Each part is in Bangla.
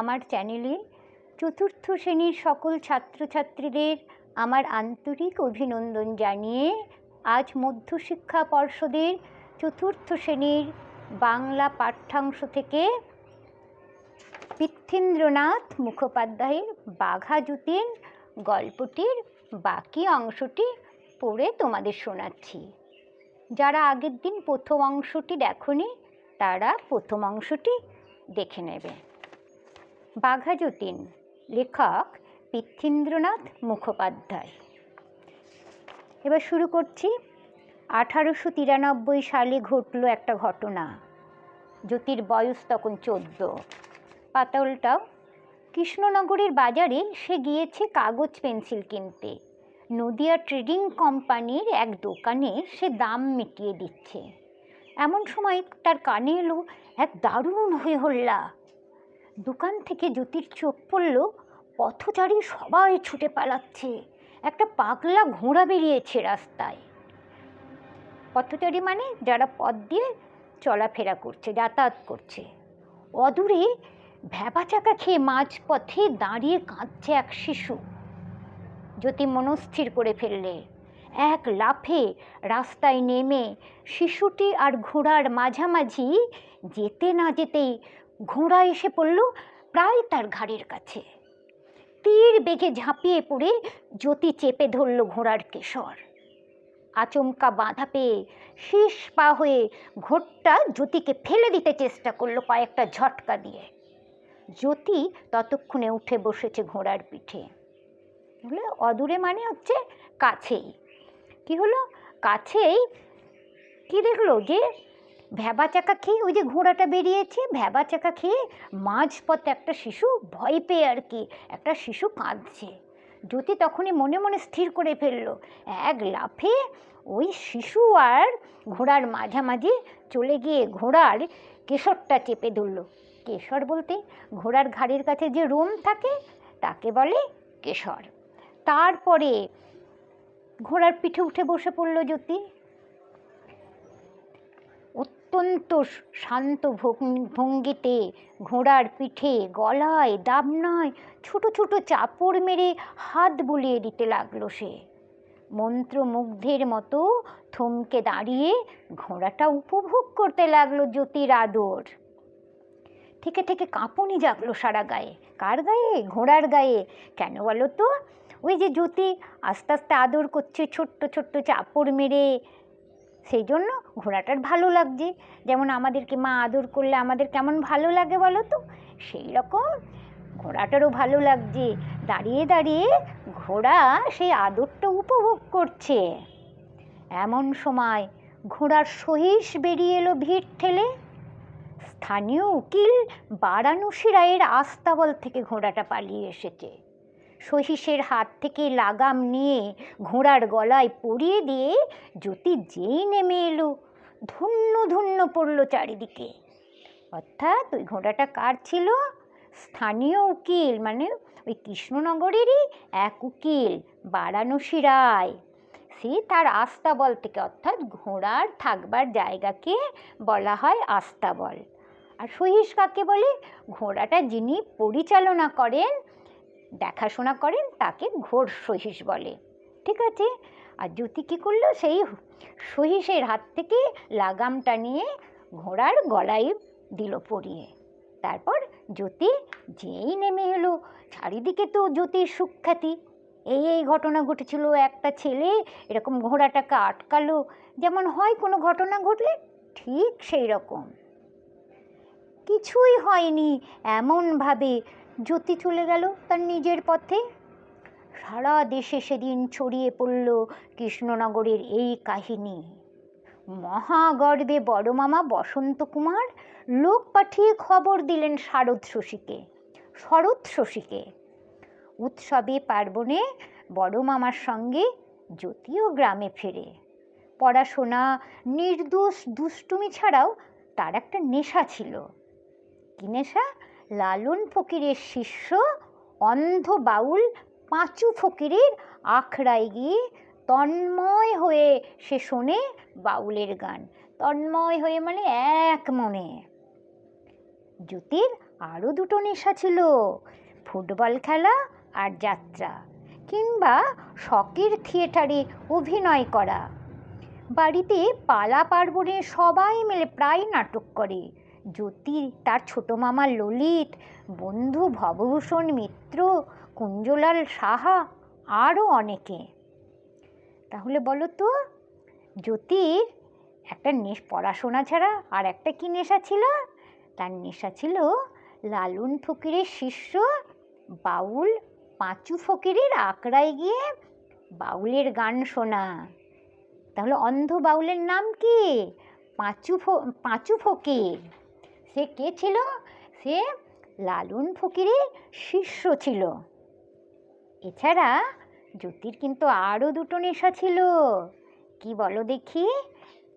আমার চ্যানেলে চতুর্থ শ্রেণির সকল ছাত্রছাত্রীদের আমার আন্তরিক অভিনন্দন জানিয়ে আজ মধ্যশিক্ষা পর্ষদের চতুর্থ শ্রেণির বাংলা পাঠ্যাংশ থেকে পৃথ্বীন্দ্রনাথ মুখোপাধ্যায়ের বাঘা যতীন গল্পটির বাকি অংশটি পড়ে তোমাদের শোনাচ্ছি। যারা আগের দিন প্রথম অংশটি দেখনি, তারা প্রথম অংশটি দেখে নেবে। বাঘা যতীন লেখক পৃথ্বীন্দ্রনাথ মুখোপাধ্যায়। এবার শুরু করছি। আঠারোশো তিরানব্বই সালে ঘটলো একটা ঘটনা। জ্যোতির বয়স তখন চোদ্দ। পাতালটাও, কৃষ্ণনগরের বাজারে সে গিয়েছে কাগজ পেন্সিল কিনতে। নদিয়া ট্রেডিং কোম্পানির এক দোকানে সে দাম মিটিয়ে দিচ্ছে। এমন সময় তার কানে এলো এক দারুণ হয়ে হল্লা দোকান থেকে জ্যোতির চোখ পড়ল, পথচারী সবাই ছুটে পালাচ্ছে। একটা পাগলা ঘোড়া বেরিয়েছে রাস্তায়। পথচারী মানে যারা পথ দিয়ে চলাফেরা করছে, যাতায়াত করছে। অদূরে ভ্যাবা চাকা খেয়ে মাঝপথে দাঁড়িয়ে কাঁদছে এক শিশু। জ্যোতি মনস্থির করে ফেললে। এক লাফে রাস্তায় নেমে শিশুটি আর ঘোড়ার মাঝামাঝি যেতে না যেতেই ঘোড়া এসে পড়ল প্রায় তার ঘাড়ের কাছে। তীর বেগে ঝাঁপিয়ে পড়ে জ্যোতি চেপে ধরল ঘোড়ার কেশর। আচমকা বাঁধা পেয়ে শীষ পা হয়ে ঘোড়টা জ্যোতিকে ফেলে দিতে চেষ্টা করল কয়েকটা ঝটকা দিয়ে। জ্যোতি ততক্ষণে উঠে বসেছে ঘোড়ার পিঠে। বুঝলে অদূরে মানে হচ্ছে কাছেই। কি হলো? কাছেই? কি দেখল যে ভ্যাবা চাকা খেয়ে ওই যে ঘোড়াটা বেরিয়েছে ভ্যাবা চাকা খেয়ে মাঝপথে একটা শিশু ভয় পেয়ে আর কি, একটা শিশু কাঁদছে। জ্যোতি তখনই মনে মনে স্থির করে ফেলল। এক লাফে ওই শিশু আর ঘোড়ার মাঝামাঝি চলে গিয়ে ঘোড়ার কেশরটা চেপে ধরলো। কেশর বলতে ঘোড়ার ঘাড়ের কাছে যে রোম থাকে, তাকে বলে কেশর। তারপরে ঘোড়ার পিঠে উঠে বসে পড়ল জ্যোতি। অত্যন্ত শান্ত ভঙ্গিতে ঘোড়ার পিঠে গলায় দাবনায় ছোট ছোট চাপড় মেরে হাত বুলিয়ে দিতে লাগল সে। মন্ত্রমুগ্ধের মতো থমকে দাঁড়িয়ে ঘোড়াটা উপভোগ করতে লাগল জ্যোতির আদর। থেকে থেকে কাঁপুনি জাগলো সারা গায়ে। কার গায়ে? ঘোড়ার গায়ে। কেন বলো তো? ওই যে জ্যোতি, আস্তে আস্তে আদর করছে ছোট্ট ছোট্ট চাপড় মেরে সেই জন্য ঘোড়াটার ভালো লাগছে। যেমন আমাদেরকে মা আদর করলে আমাদের কেমন ভালো লাগে বলো তো? সেই রকম ঘোড়াটারও ভালো লাগছে। দাঁড়িয়ে দাঁড়িয়ে ঘোড়া সেই আদরটা উপভোগ করছে। এমন সময় ঘোড়ার সহিস বেরিয়ে এলো ভিড় ঠেলে। স্থানীয় উকিল বারাণসী রায়ের আস্তাবল থেকে ঘোড়াটা পালিয়ে এসেছে। সহিসের হাত থেকে লাগাম নিয়ে ঘোড়ার গলায় পরিয়ে দিয়ে জ্যোতি যেই নেমে এলো ধন্য ধন্য পড়ল চারিদিকে। অর্থাৎ ওই ঘোড়াটা কার ছিল? স্থানীয় উকিল মানে ওই কৃষ্ণনগরেরই এক উকিল, বারাণসী রায়। সে তার আস্তাবল থেকে, অর্থাৎ ঘোড়ার থাকবার জায়গাকে বলা হয় আস্তাবল আর সহিস কাকে বলে? ঘোড়াটা যিনি পরিচালনা করেন দেখাশোনা করেন, তাকে ঘোর সহিস বলে। ঠিক আছে? আর জ্যোতি কী করল? সেই সহিসের হাত থেকে লাগামটা নিয়ে ঘোড়ার গলায় দিল পরিয়ে। তারপর জ্যোতি যেই নেমে এলো, চারিদিকে তো জ্যোতির সুখ্যাতি। এই এই ঘটনা ঘটেছিল, একটা ছেলে এরকম ঘোড়াটাকে আটকালো। যেমন হয় কোনো ঘটনা ঘটলে ঠিক সেই রকম। কিছুই হয়নি, এমনভাবে জ্যোতি চলে গেল তার নিজের পথে। সারা দেশে সেদিন ছড়িয়ে পড়ল কৃষ্ণনগরের এই কাহিনী। মহাগর্বে বড় মামা বসন্ত কুমার লোক পাঠিয়ে খবর দিলেন শারদ শশীকে, শরৎ শশীকে। উৎসবে পার্বণে বড় মামার সঙ্গে জ্যোতিও গ্রামে ফেরে। পড়াশোনা, নির্দোষ, দুষ্টুমি ছাড়াও তার একটা নেশা ছিল। কি নেশা? লালন ফকিরের শিষ্য, অন্ধ বাউল পাঁচু ফকিরের আখড়ায় গিয়ে তন্ময় হয়ে সে শোনে বাউলের গান। তন্ময় হয়ে মানে এক মনে। জ্যোতির আরও দুটো নেশা ছিল, ফুটবল খেলা আর যাত্রা কিংবা শখের থিয়েটারে অভিনয় করা। বাড়িতে পালা পার্বণে সবাই মিলে প্রায় নাটক করে। জ্যোতি, তার ছোট মামা ললিত, বন্ধু ভবভূষণ মিত্র, কুঞ্জলাল সাহা আরও অনেকে। তাহলে বলো তো জ্যোতির একটা নেশ পড়াশোনা ছাড়া আর একটা কি নেশা ছিল? তার নেশা ছিল লালুন ফকিরের শিষ্য, বাউল পাঁচু ফকিরের আঁকড়ায় গিয়ে বাউলের গান শোনা। তাহলে অন্ধ বাউলের নাম কি? পাঁচু ফ- পাঁচু ফকির। সে কে ছিল? সে লালুন ফকিরের শিষ্য ছিল। এছাড়া জ্যোতির কিন্তু আরও দুটো নেশা ছিল। কি বলো দেখি?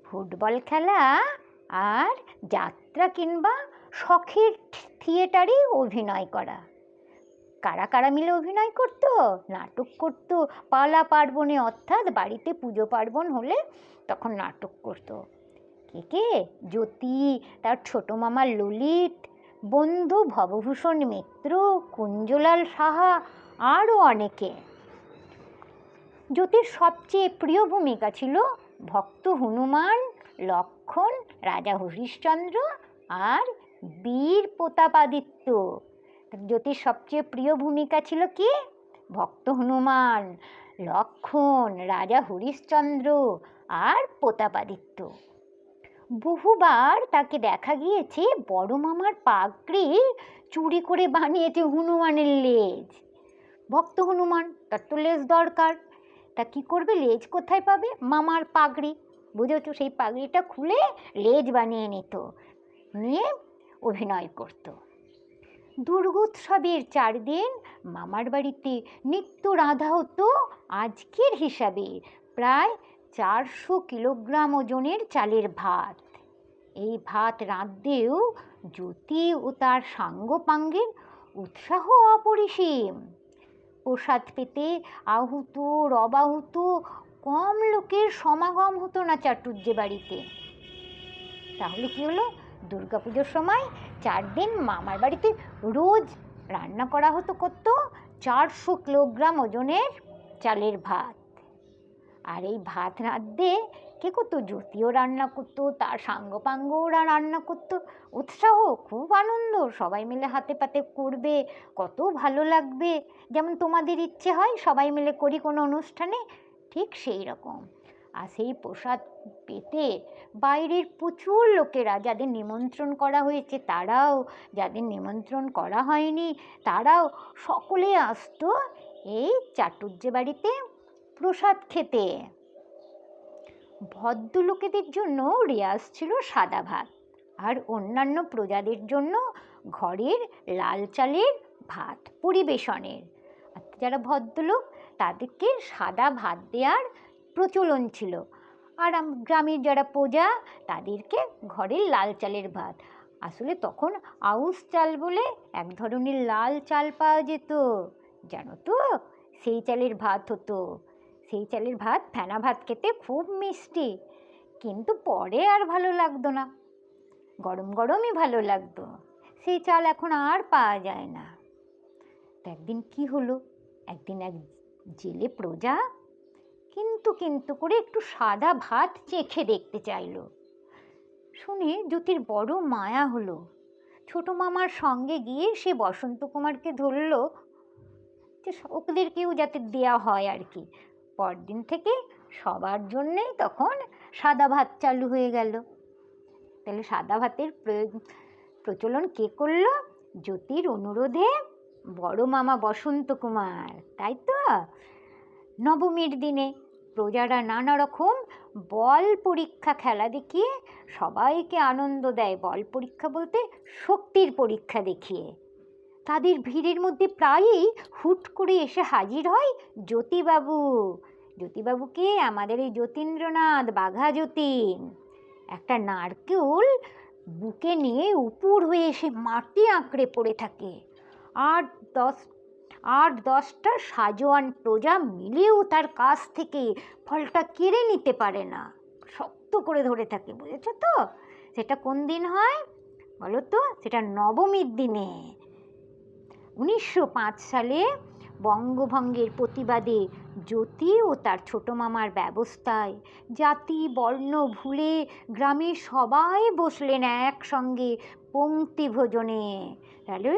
ফুটবল খেলা আর যাত্রা কিংবা শখের থিয়েটারে অভিনয় করা। কারা কারা মিলে অভিনয় করতো? নাটক করতো। পালা পার্বণে অর্থাৎ বাড়িতে পুজো পার্বণ হলে তখন নাটক করতো। কে কে? জ্যোতি, তার ছোট মামা ললিত, বন্ধু ভবভূষণ মিত্র, কুঞ্জলাল সাহা আরও অনেকে। জ্যোতির সবচেয়ে প্রিয় ভূমিকা ছিল ভক্ত হনুমান, লক্ষণ, রাজা হরিশ্চন্দ্র আর বীর প্রতাপাদিত্য। জ্যোতির সবচেয়ে প্রিয় ভূমিকা ছিল কি? ভক্ত হনুমান, লক্ষণ, রাজা হরিশ্চন্দ্র আর প্রতাপাদিত্য। বহুবার তাকে দেখা গিয়েছে বড় মামার পাগড়ি চুরি করে বানিয়েছে হনুমানের লেজ। ভক্ত হনুমান, তার তো লেজ দরকার। তা কি করবে? লেজ কোথায় পাবে? মামার পাগড়ি। বুঝেছ? সেই পাগড়িটা খুলে লেজ বানিয়ে নিত। নিয়ে অভিনয় করতো। দুর্গোৎসবের চার দিন মামার বাড়িতে নিত্য রাঁধা হতো আজকের হিসাবে। প্রায় চারশো কিলোগ্রাম ওজনের চালের ভাত। এই ভাত রাঁধতেও জ্যোতি ও তার সাঙ্গপাঙ্গের উৎসাহ অপরিসীম। প্রসাদ পেতে আহুত রবাহুত কম লোকের সমাগম হতো না চাটুর্যে বাড়িতে। তাহলে কি হলো? দুর্গাপুজোর সময় চার দিন মামার বাড়িতে রোজ রান্না করা হতো কত? চারশো কিলোগ্রাম ওজনের চালের ভাত। আর এই ভাত রাঁধতে কে করতো? জ্যোতিও রান্না করতো, তার সাঙ্গ সাঙ্গপাঙ্গরা রান্না করতো। উৎসাহ, খুব আনন্দ, সবাই মিলে হাতে পাতে করবে, কত ভালো লাগবে। যেমন তোমাদের ইচ্ছে হয়, সবাই মিলে করি কোনো অনুষ্ঠানে, ঠিক সেই রকম। আর সেই প্রসাদ পেতে বাইরের প্রচুর লোকেরা যাদের নিমন্ত্রণ করা হয়েছে, তারাও যাদের নিমন্ত্রণ করা হয়নি, তারাও সকলে আসতো এই চাটুর্যে বাড়িতে প্রসাদ খেতে। ভদ্রলোকেদের জন্য রেয়াজ ছিল সাদা ভাত আর অন্যান্য প্রজাদের জন্য ঘরের লাল চালের ভাত পরিবেশনের। যারা ভদ্রলোক তাদেরকে সাদা ভাত দেওয়ার প্রচলন ছিল আর গ্রামের যারা প্রজা তাদেরকে ঘরের লাল চালের ভাত। আসলে তখন আউশ চাল বলে এক ধরনের লাল চাল পাওয়া যেত। জানো তো? সেই চালের ভাত হতো। সেই চালের ভাত, ফেনা ভাত খেতে খুব মিষ্টি। কিন্তু পরে আর ভালো লাগতো না। গরম গরমই ভালো লাগতো। সেই চাল এখন আর পাওয়া যায় না। তো একদিন কি হলো? একদিন এক জেলে প্রজা কিন্তু কিন্তু করে একটু সাদা ভাত চেখে দেখতে চাইলো। শুনে জ্যোতির বড় মায়া হলো। ছোট মামার সঙ্গে গিয়ে সে বসন্ত কুমারকে ধরলো যে ওদেরকেও যাতে দেয়া হয় আর কি। পরদিন থেকে সবার জন্যেই তখন সাদা ভাত চালু হয়ে গেল। তাহলে সাদা ভাতের প্রচলন কে করল? জ্যোতির অনুরোধে বড় মামা বসন্ত কুমার। তাই তো? নবমীর দিনে প্রজারা নানা রকম বল পরীক্ষা খেলা দেখিয়ে সবাইকে আনন্দ দেয়। বল পরীক্ষা বলতে শক্তির পরীক্ষা দেখিয়ে। তাদের ভিড়ের মধ্যে প্রায়ই হুট করে এসে হাজির হয় জ্যোতিবাবু। জ্যোতিবাবুকে আমাদের এই যতীন্দ্রনাথ বাঘা যতীন। একটা নারকেল বুকে নিয়ে উপুর হয়ে এসে মাটি আঁকড়ে পড়ে থাকে। আর দশ আট দশটা সাজোয়ান প্রজা মিলেও তার কাছ থেকে ফলটা কেড়ে নিতে পারে না। শক্ত করে ধরে থাকে, বুঝেছ তো? সেটা কোন দিন হয়? বলো তো, সেটা নবমীর দিনে। উনিশশো পাঁচ সালে বঙ্গভঙ্গের প্রতিবাদে জ্যোতি ও তার ছোট মামার ব্যবস্থায় জাতি, বর্ণ, ভুলে গ্রামের সবাই বসলেন একসঙ্গে পংক্তি ভোজনে। তাহলে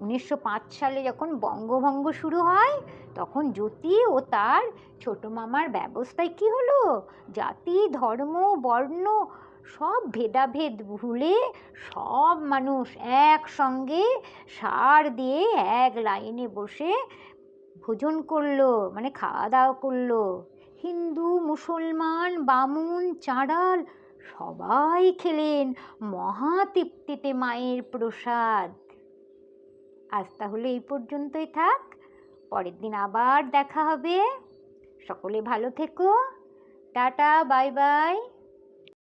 উনিশশো পাঁচ সালে যখন বঙ্গভঙ্গ শুরু হয়, তখন জ্যোতি ও তার ছোট মামার ব্যবস্থায় কি হলো? জাতি, ধর্ম, বর্ণ সব ভেদাভেদ ভুলে সব মানুষ একসঙ্গে সার দিয়ে এক লাইনে বসে ভোজন করল মানে খাওয়া দাওয়া করল। হিন্দু, মুসলমান, বামুন, চাঁড়াল সবাই খেলেন মহা তৃপ্তিতে মায়ের প্রসাদ। আজ তাহলে এই পর্যন্তই থাক। পরের দিন আবার দেখা হবে। সকলে ভালো থেকো। Tata, bye bye.